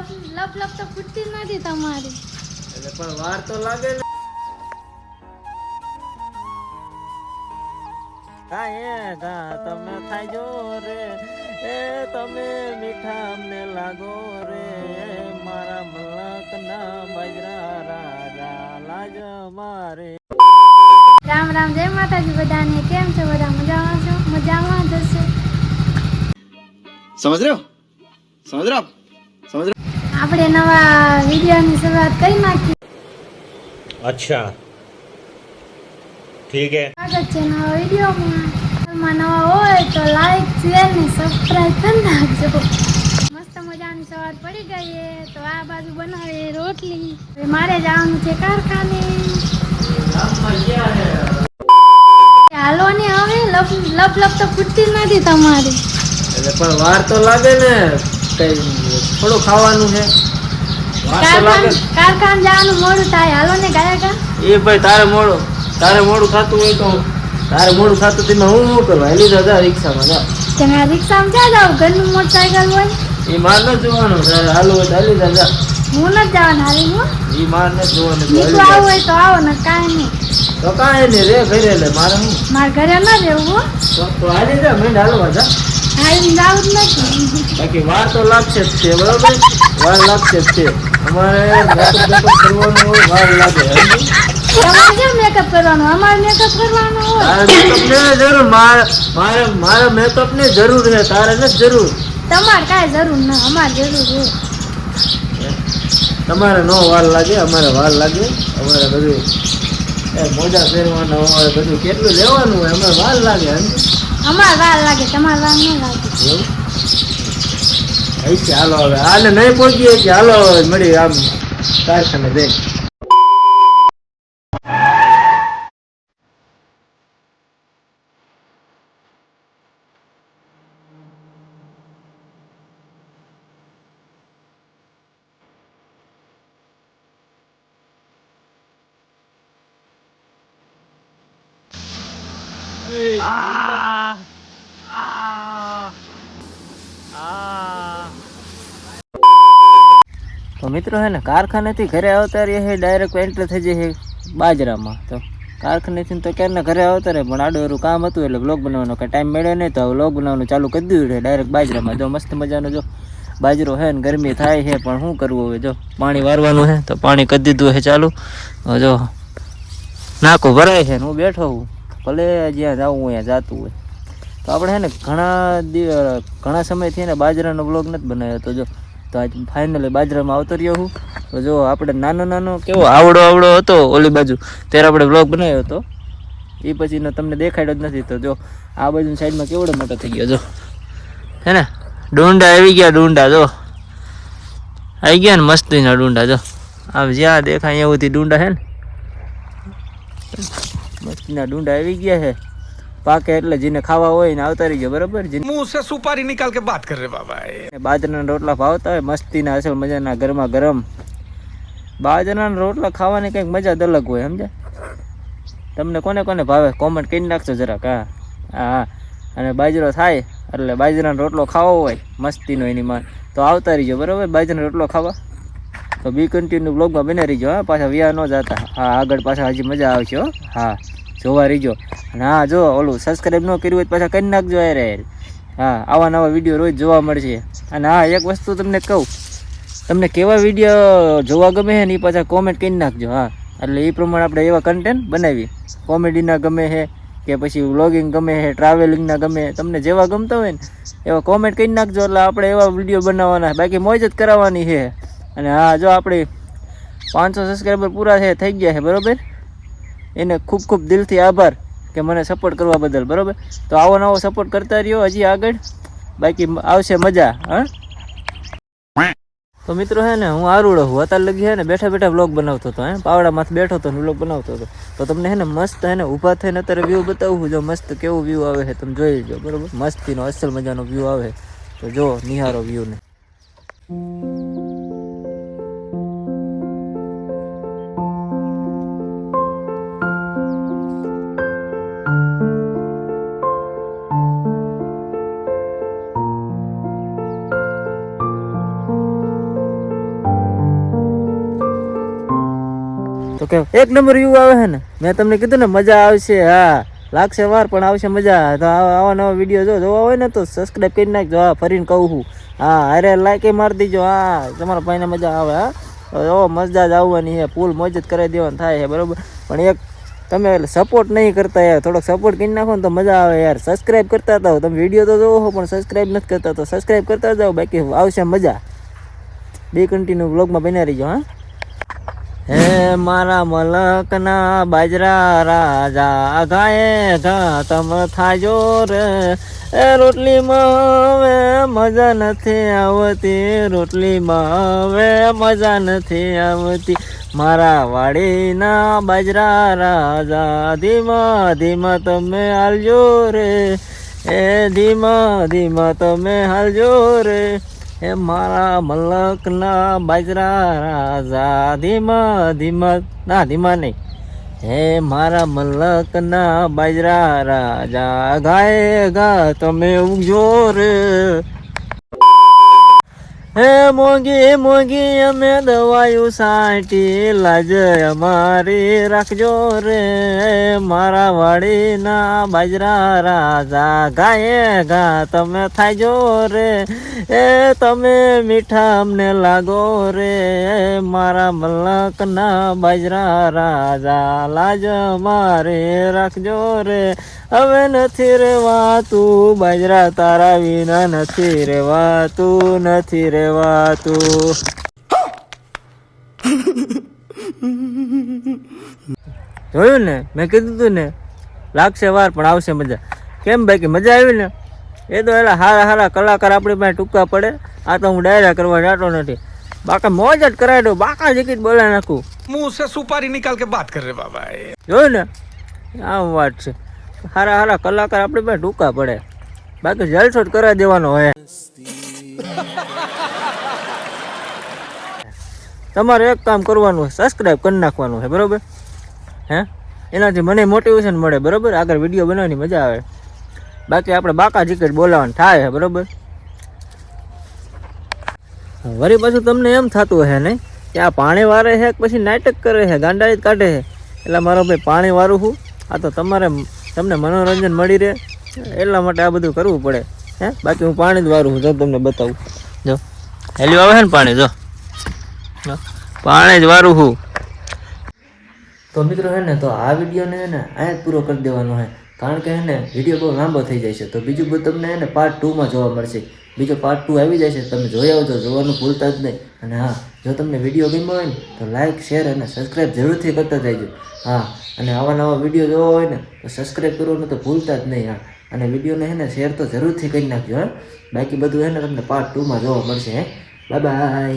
લપ લપ લપ તો ફૂટતી નથી તમારી. એટલે પણ વાર તો લાગે ને. હા ગા તમે થાય રે. એ તમે મીઠા અમને લાગો રે. મારા મલકના બજરા રાજા લાજ મારે. રામ રામ જય માતાજી બધાને. કેમ છો? બધા મજામાં છો? મજામાં જશે સમજ રહ્યો? સમજ રહ્યો? સમજ રહ્યો? આપણે નવા વિડીયોની શરૂઆત કરી નાખી. અચ્છા. ઠીક હે. સ્વાગત છે નવા વિડીયોમાં. નવા હોય તો લાઈક શેર ને સબસ્ક્રાઇબ કરી નાખજો. મસ્ત મજાની સવાર પડી ગઈ છે તો આ બાજુ બનાવે રોટલી. હવે મારે જવાનું છે કારખાને. હાલો ને હવે લપ લપ લપ તો ફૂટતી નથી તમારી. એટલે પણ વાર તો લાગે ને કઈ થોડું ખાવાનું છે. કારખાન જવાનું મોડું થાય. હાલો ને ગયા એ ભાઈ તારે મોડું તારે મોડું થતું હોય તો તારે મોડું થતું તમે હું શું કરવા એલી દાદા રિક્ષામાં જા. તમે રિક્ષામાં ક્યાં જાવ ઘરનું મોટરસાયકલ હોય? એ માર ન જોવાનું. તારે હાલો હોય તો દાદા હું નથી જવાનું હાલી હું. એ માર ન જોવાનું નીકળું આવું હોય તો આવો ને કાંઈ નહીં. તો કાંઈ નહીં રે ઘરે લે મારે હું? મારા ઘરે ન રહેવું તો તો હાલી જા મેં હાલવા જા. બાકી વાર તો લાગશે જ છે બરોબર? વાર લાગશે જ છે. અમારે મેકઅપ વાર લાગે તમારે મેકઅપ કરવાનો? અમારે મેકઅપ કરવાનો હોય. ને જરૂર મારે મારે મેકઅપ ને જરૂર છે તારે નથી જરૂર. તમારે કાંઈ જરૂર ના અમારે જરૂર છે તમારે નો વાર લાગે અમારે વાર લાગે. અમારે બધું મોજા પહેરવાના અમારે બધું કેટલું લેવાનું હોય અમારે વાર લાગે સમજી? અમારે વાર લાગે, તમારે વાર ન લાગે. એવું? હાલો હવે. હાલે નહીં પહોંચીએ કે હાલો મળી આમ કારખાને જઈ તો મિત્રો હે ને, કારખાનેથી ઘરે આવતા રહીએ છે ડાયરેક્ટ એન્ટર થઈ જાય છે બાજરામાં. તો કારખાનેથી તો ક્યારના ઘરે આવતા રહે, પણ આડું એવું કામ હતું એટલે બ્લોગ બનાવવાનો કાંઈ ટાઈમ મળ્યો નહીં, તો બ્લોગ બનાવવાનું ચાલુ કરી દીધું છે ડાયરેક્ટ બાજરામાં. જો મસ્ત મજાનો જો બાજરો છે ને, ગરમી થાય છે પણ શું કરવું હવે? જો પાણી વારવાનું છે તો પાણી કરી દીધું છે ચાલુ. જો નાખું ભરાય છે ને, હું બેઠો હું. ભલે જ્યાં જવું હોય ત્યાં જાતું હોય. તો આપણે છે ને ઘણા ઘણા સમયથી ને બાજરાનો બ્લોગ નથી બનાવ્યો. તો જો, તો આજ ફાઇનલી બાજરામાં આવતો રહ્યો હું. તો જો, આપણે નાનો નાનો કેવો આવડો આવડો હતો ઓલી બાજુ. ત્યારે આપણે બ્લોગ બનાવ્યો હતો. એ પછીનો તમને દેખાડ્યો જ નથી. તો જો, આ બાજુ સાઈડમાં કેવડો મોટો થઈ ગયો. જો, હે ને? ડુંડા આવી ગયા ડુંડા, જો. આવી ગયા ને મસ્તીના ડુંડા, જો. આમ જ્યાં દેખાય અહીંયા સુધી ડુંડા છે ને. મસ્તીના ડુંડા આવી ગયા છે. પાકે એટલે જેને ખાવા હોય ને આવતા રહી ગયા બરાબર મુંહ સે સુપારી નિકાલ કે વાત કરે બાબા બાજરાના રોટલા ભાવતા હોય મસ્તીના અસલ મજાના ગરમા ગરમ. બાજરાના રોટલા ખાવાની કંઈક મજા જ અલગ હોય સમજ્યા? તમને કોને કોને ભાવે? કોમેન્ટ કરી નાખશો જરાક હા. હા અને બાજરો થાય એટલે બાજરાનો રોટલો ખાવો હોય મસ્તીનો એની માન તો આવતા રહીજો બરાબર? બાજરાનો રોટલો ખાવા. તો બી કન્ટિન્યુ બ્લોગમાં બને રહીજો, હા. પાછા વ્યા ન જતા. હા, આગળ પાછા હજી મજા આવશે, હો. જોવા રહીજો. અને હા, જો, ઓલું સબસ્ક્રાઈબ ન કર્યું હોય તો પાછા કરી નાખજો યાર. હા, આવા નવા વીડિયો રોજ જોવા મળશે. અને હા, એક વસ્તુ તમને કહું. તમને કેવા વીડિયો જોવા ગમે છે ને એ પાછા કોમેન્ટ કરી નાખજો, હા. એટલે એ પ્રમાણે આપણે એવા કન્ટેન્ટ બનાવી કોમેડીના ગમે છે, કે પછી વ્લોગિંગ ગમે છે ટ્રાવેલિંગના ગમે તમને જેવા ગમતા હોય ને, એવા કોમેન્ટ કરી નાખજો. એટલે આપણે એવા વીડિયો બનાવવાના. બાકી મોજ જ કરાવવાની છે. અને હા, જો આપણી પાંચસો સબસ્ક્રાઈબર પૂરા છે થઈ ગયા છે, બરાબર? એને ખૂબ ખૂબ દિલથી આભાર કે મને સપોર્ટ કરવા બદલ, બરાબર? તો આવો નવો સપોર્ટ કરતા રહ્યો, હજી આગળ. બાકી આવશે મજા, હા? તો મિત્રો હે ને, હું આરુડો હું અત્યારે લગી હે ને બેઠા બેઠા બ્લોગ બનાવતો હતો, હે? પાવડામાંથી બેઠો હતો ને બ્લોગ બનાવતો હતો. તો તમને હે ને મસ્ત હે ને ઊભા થઈને અત્યારે વ્યૂ બતાવું જો મસ્ત કેવું વ્યૂ આવે છે, તમે જોઈ લો બરોબર? મસ્તીનો, અસલ મજાનો વ્યૂ આવે તો જો, નિહારો વ્યૂને તો કે એક નંબર વ્યૂ આવે છે ને? મેં તમને કીધું ને, મજા આવશે, હા. લાગશે વાર, પણ આવશે મજા. તો આવા નવા વીડિયો જો જોવા હોય ને, તો સબસ્ક્રાઈબ કરી નાખજો, હા, ફરીને કહું છું. હા, અરે લાઈક મારી દીજો, હા. તમારા ભાઈને મજા આવે, હા. તો મજા જ આવવાની છે. ફૂલ મોજ જ કરાવી દેવાનું થાય છે, બરાબર? પણ એક, તમે સપોર્ટ નહીં કરતા યાર. થોડોક સપોર્ટ કરી નાખો ને તો મજા આવે યાર. સબસ્ક્રાઈબ કરતા જાઓ તમે વીડિયો તો જોવો પણ સબસ્ક્રાઈબ નથી કરતા તો સબસ્ક્રાઈબ કરતા જાઓ. બાકી આવશે મજા. બે કન્ટિન્યુ બ્લોગમાં બન્યા રહીજો, હા. હે મારા મલકના બાજરા રાજા, ગાયે ઘા તમ થાજો રે. એ રોટલીમાં હવે મજા નથી આવતી, રોટલીમાં હવે મજા નથી આવતી. મારા વાડીના બાજરા રાજા, ધીમા ધીમા તમે હાલજો રે. એ ધીમા ધીમા તમે હાલજો રે. એ મારા મલકના બાજરા રાજા ધીમા ધીમા, ના, ધીમા નહીં. હે મારા મલકના બાજરા રાજા, ગાય ગા, તમે ઉગજો રે. હે મોંઘી મોંઘી, અમે દવાયું સાટી લાજ, અમારી રાખજો રે. મારા વાડીના બાજરા રાજા ગાયે ગા, તમે થાજો રે. એ તમે મીઠા અમને લાગો રે. મારા મલકના બાજરા રાજા, લાજ મારે રાખજો રે. હવે નથી રેવાતું બાજરા તારા વિના નથી રેવાતું નથી રેવાતું. જોયું ને? મેં કીધું તું ને લાગશે વાર પણ આવશે મજા. કેમ ભાઈ કે મજા આવી ને? એ તો એલા હારા હારા કલાકાર આપણી પાસે ટૂંકા પડે. આ તો હું ડાયરા કરવા જાતો નથી. બાકા મોજ જ કરાવી દો બાકા જીકીટ બોલાવી નાખું. હું સે સુપારી નિકાલ કે બાત કરે બાબા જોયું ને? આમ વાત છે. હારા હારા કલાકાર આપણી પાસે ટૂંકા પડે. બાકી જલસો કરાવી દેવાનો હોય. તમારે એક કામ કરવાનું સબસ્ક્રાઈબ કરી નાખવાનું છે બરોબર? હે? એનાથી મને મોટિવેશન મળે, બરોબર? આગળ વીડિયો બનાવવાની મજા આવે. બાકી આપણે બાકા જીકેટ બોલાવાનું થાય છે બરોબર? વળી પાછું તમને એમ થતું હે નહીં કે આ પાણી વારે છે પછી નાટક કરે છે ગાંડાઈ જ કાઢે છે એટલે મારો ભાઈ પાણી વારું છું આ તો તમારે તમને મનોરંજન મળી રહે, એટલા માટે આ બધું કરવું પડે. હે? બાકી હું પાણી જ વારું જો તમને બતાવું. જો. હેલ્યું આવે ને પાણી, જો. પાણી જ વારું છું. તો મિત્રો હે ને, તો આ વિડીયોને હે ને અહીંયા જ પૂરો કરી દેવાનો હે. કારણ કે હે ને, વીડિયો બહુ લાંબો થઈ જાય છે. તો બીજું બધું તમને હે ને પાર્ટ ટુમાં જોવા મળશે. બીજો પાર્ટ ટુ આવી જાય છે તમે જોઈ આવજો, જોવાનું ભૂલતા જ નહીં. અને હા, જો તમને વીડિયો ગમ્યો હોય ને, તો લાઇક શેર અને સબસ્ક્રાઈબ જરૂરથી કરતા જજો. હા, અને આવા નવા વીડિયો જોવા હોય ને, તો સબસ્ક્રાઈબ કરવાનું તો ભૂલતા જ નહીં, હા. અને વિડીયોને હે ને શેર તો જરૂરથી કરી નાખજો, હા. બાકી બધું હે ને, તમને પાર્ટ ટુમાં જોવા મળશે, હે. Bye bye